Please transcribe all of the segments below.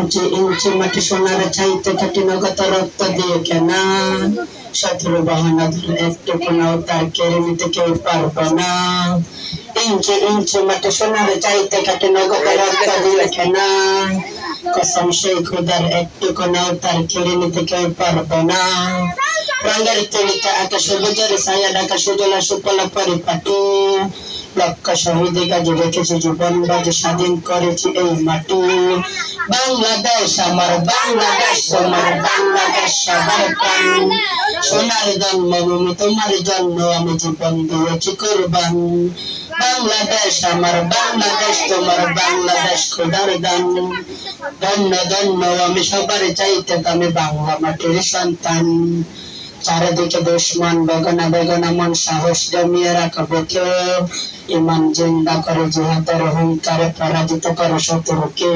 ইঞ্চি ইঞ্চি মাটি সোনার চাইতে কাটি নগদ রক্ত দিয়ে কেনা। শত্রু বাহানা ধরে একটু কোনাও তার কেড়ে নিতে কেউ পারবে না। ইঞ্চি ইঞ্চি মাটি সোনার চাইতে কাটি নগদ রক্ত দিয়ে কেনা। কসম সেই খুদার একটু কোনাও তার কেড়ে নিতে কেউ পারবে না। রঙের তুলিতে আকাশ সবুজের ছায়া ঢাকা সুজলা সুফলা পরিপাটি। লক্ষ শহীদে কাজে রেখেছি জীবন বাজে স্বাধীন করেছি এই মাটি। বাংলাদেশ আমার, বাংলাদেশ তোমার, বাংলাদেশ সবার সোনার জন্মভূমি তোমার জন্য আমি জীবন দিয়েছি কোরবান। বাংলাদেশ আমার, বাংলাদেশ তোমার, বাংলাদেশ খোদার দান। ধন্য ধন্য, আমি সবার চাইতে আমি বাংলা মাটির সন্তান। চারিদিকে দুশ্মন, বেগনা বেগনা, মন সাহস জমিয়ে রাখব কেউ। ইমান জিন্দা করে জিহাদের হুঙ্কারে পরাজিত করে শত্রুকে।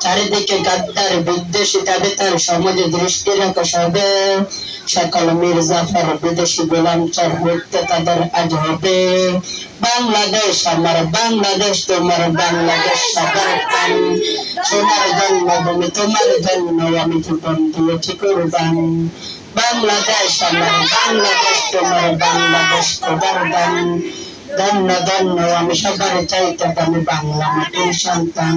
চারিদিকে গাদ্দার, বিদ্বেষী তবে তার সমাজে দৃষ্টি রাখো সবে। সকল মির্জাফর বিদেশি গোলাম চর মৃত্যু তাদের আজ হবে। বাংলাদেশ, আমার বাংলাদেশ, তোমার বাংলাদেশ সবার প্রাণ। সোনার জন্মভূমি, তোমার জন্য আমি জীবন দিয়েছি কোরবান। বাংলাদেশ, আমার বাংলাদেশ, তোমার বাংলাদেশ খোদার দান ধন্য ধন্য, আমি সবার চাইতে আমি বাংলা মাটির সন্তান।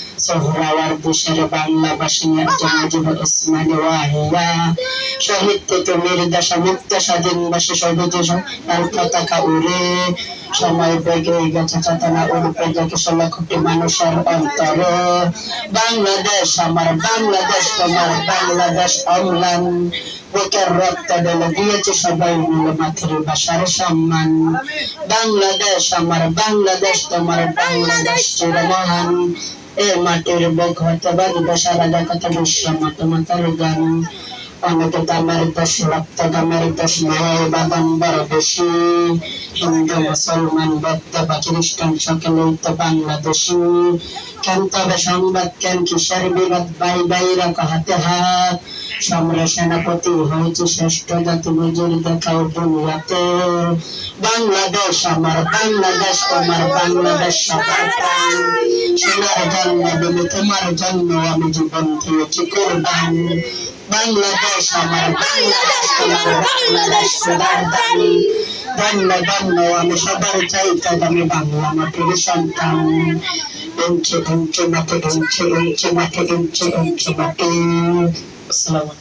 সোহরাওয়ার দেশের বাংলা বাসনী আছে মুজিব ওয়াহিয়া। শহীদ থেকে নির্দেশা মুক্ত স্বাধীন বাসে সবুজ লাল পতাকা উড়ে। সময় বেগে গেছে চেতনা উড়পে যাকে ষোলো কোটি মানুষের অন্তরে। বাংলাদেশ আমার বাংলাদেশ তোমার বাংলাদেশ অম্লান। বুকের রক্ত ঢেলে দিয়েছে সবাই মিলে মাতৃভাষার সম্মান। বাংলাদেশ আমার বাংলাদেশ তোমার বাংলাদেশ চিরমহান। এ মাটির বুক হতে বাজবে সারা দেখাতে বিশ্ব মাতার গান অনেকে দামের দেশ রক্ত দামের দেশ নয় বাদাম বড় বেশি। হিন্দু, মুসলমান, বৌদ্ধ বা খ্রিস্টান সকলেই তো বাংলাদেশি। কেন তবে সংবাদ কেন কিসের বিবাদ? বাই বাই রাখা হাত। সম্রাট সেনাপতি হয়েছে শ্রেষ্ঠ জাতি বুঝির দেখাও দুনিয়াতে। বাংলাদেশ আমার, বাংলাদেশ তোমার, বাংলাদেশ সবার প্রাণ। সোনার জন্মভূমি তোমার জন্য আমি জীবন দিয়েছি কোরবান। বাংলাদেশ আমার, বাংলাদেশ তোমার, বাংলাদেশ সবার দান ধন্য ধন্য, আমি সবার চাইতে আমি বাংলা মাটির সন্তান। ইঞ্চি ইঞ্চি মাটি ইঞ্চি ইঞ্চি মাটি ইঞ্চি ইঞ্চি মাটি। আসসালামু